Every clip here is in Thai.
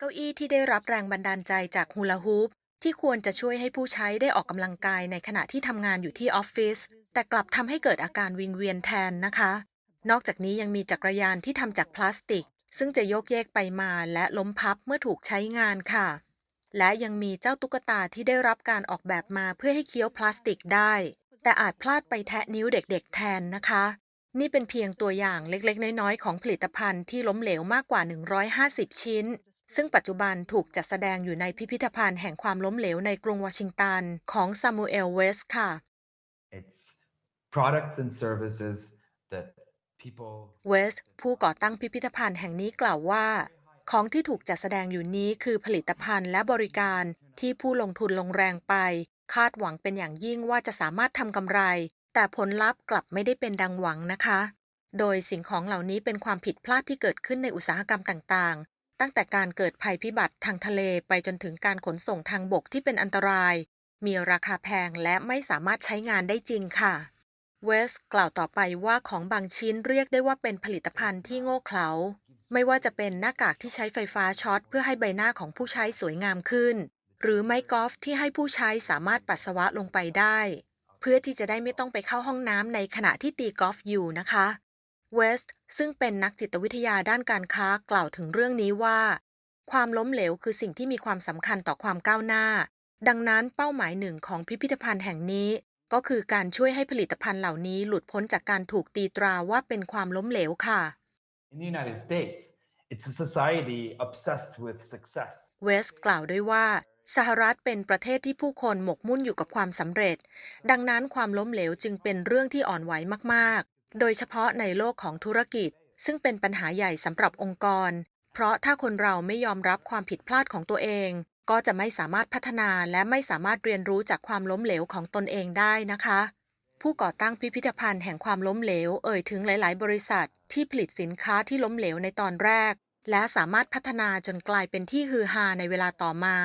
เก้าอี้ที่ได้รับแรงบันดาลใจจากฮูลาฮูปที่ควรจะช่วยให้ผู้ใช้ได้ออกกำลังกายในขณะที่ทำงานอยู่ที่ออฟฟิศแต่กลับทำให้เกิดอาการวิงเวียนแทนนะคะ นอกจากนี้ยังมีจักรยานที่ทำจากพลาสติก ซึ่งจะโยกเยกไปมาและล้มพับเมื่อถูกใช้งานค่ะ และยังมีเจ้าตุ๊กตาที่ได้รับการออกแบบมาเพื่อให้เคี้ยวพลาสติกได้ แต่อาจพลาดไปแทะนิ้วเด็กๆ แทนนะคะ นี่เป็นเพียงตัวอย่างเล็กๆ น้อยๆ ของผลิตภัณฑ์ที่ล้มเหลวมากกว่า 150 ชิ้น ซึ่งปัจจุบันถูกจัดแสดงอยู่ในพิพิธภัณฑ์แห่งความล้มเหลวในกรุงวอชิงตันของซามูเอลเวสค่ะ It's products and services that people เวสผู้ก่อตั้งพิพิธภัณฑ์แห่งนี้กล่าวว่า ของที่ถูกจัดแสดงอยู่นี้คือผลิตภัณฑ์และบริการที่ผู้ลงทุนลงแรงไป คาดหวังเป็นอย่างยิ่งว่าจะสามารถทำกำไร แต่ผลลัพธ์กลับไม่ได้เป็นดังหวังนะคะ โดยสิ่งของเหล่านี้เป็นความผิดพลาดที่เกิดขึ้นในอุตสาหกรรมต่างๆ ตั้งแต่การเกิดภัยพิบัติทางทะเลไปจนถึงการขนส่งทางบกที่เป็นอันตราย มีราคาแพงและไม่สามารถใช้งานได้จริงค่ะ เวสกล่าวต่อไปว่าของบางชิ้นเรียกได้ว่าเป็นผลิตภัณฑ์ที่โง่เขลา ไม่ว่าจะเป็นหน้ากากที่ใช้ไฟฟ้าช็อตเพื่อให้ใบหน้าของผู้ใช้สวยงามขึ้น หรือไม้กอล์ฟที่ให้ผู้ใช้สามารถปัสสาวะลงไปได้ เพื่อที่จะได้ไม่ต้องไปเข้าห้องน้ำในขณะที่ตีกอล์ฟอยู่นะคะ เวสต์ซึ่งเป็นนักจิตวิทยาด้านการค้ากล่าวถึงเรื่องนี้ว่า ความล้มเหลวคือสิ่งที่มีความสำคัญต่อความก้าวหน้า ดังนั้นเป้าหมายหนึ่งของพิพิธภัณฑ์แห่งนี้ ก็คือการช่วยให้ผลิตภัณฑ์เหล่านี้หลุดพ้นจากการถูกตีตราว่าเป็นความล้มเหลวค่ะ in the United States, it's a society obsessed with success. เวสต์กล่าวด้วยว่าสหรัฐเป็นประเทศที่ผู้คนหมกมุ่นอยู่กับความสำเร็จ ดังนั้นความล้มเหลวจึงเป็นเรื่องที่อ่อนไหวมากๆ โดยเฉพาะในโลกของธุรกิจ ซึ่งเป็นปัญหาใหญ่สำหรับองค์กร เพราะถ้าคนเราไม่ยอมรับความผิดพลาดของตัวเอง ก็จะไม่สามารถพัฒนาและไม่สามารถเรียนรู้จากความล้มเหลวของตนเองได้นะคะ ผู้ก่อตั้งพิพิธภัณฑ์แห่งความล้มเหลว เอ่ยถึงหลาย ๆ บริษัท ที่ผลิตสินค้าที่ล้มเหลวในตอนแรก และสามารถพัฒนาจนกลายเป็นที่ฮือฮาในเวลาต่อมา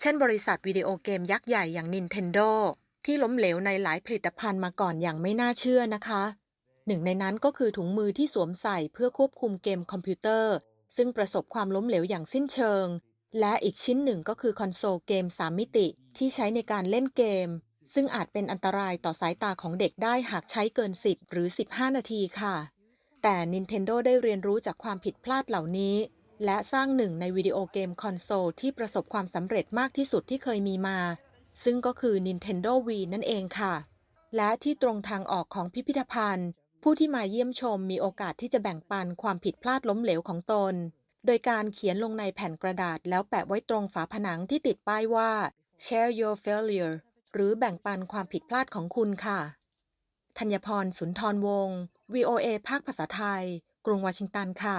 เช่น บริษัทวิดีโอเกมยักษ์ใหญ่อย่าง Nintendo ที่ล้มเหลวในหลายผลิตภัณฑ์มาก่อนอย่างไม่น่าเชื่อนะคะ หนึ่งในนั้นก็คือถุงมือที่สวมใส่เพื่อควบคุมเกมคอมพิวเตอร์ ซึ่งประสบความล้มเหลวอย่างสิ้นเชิง และอีกชิ้นหนึ่งก็คือคอนโซลเกม 3 มิติ ที่ใช้ในการเล่นเกม ซึ่งอาจเป็นอันตรายต่อสายตาของเด็กได้หากใช้เกิน 10 หรือ 15 นาทีค่ะ แต่ Nintendo ได้เรียนรู้จากความผิดพลาดเหล่านี้ และสร้างหนึ่งในวิดีโอเกมคอนโซลที่ประสบความสำเร็จมากที่สุดที่เคยมีมา ซึ่งก็คือ Nintendo Wii นั่นเองค่ะและที่ตรงทางออกของพิพิธภัณฑ์ ผู้ที่มาเยี่ยมชมมีโอกาสที่จะแบ่งปันความผิดพลาดล้มเหลวของตน โดยการเขียนลงในแผ่นกระดาษแล้วแปะไว้ตรงฝาผนังที่ติดป้ายว่า share your failure หรือแบ่งปันความผิดพลาดของคุณค่ะธัญพรสุนทรวงศ์ VOA ภาคภาษาไทย กรุงวอชิงตันค่ะ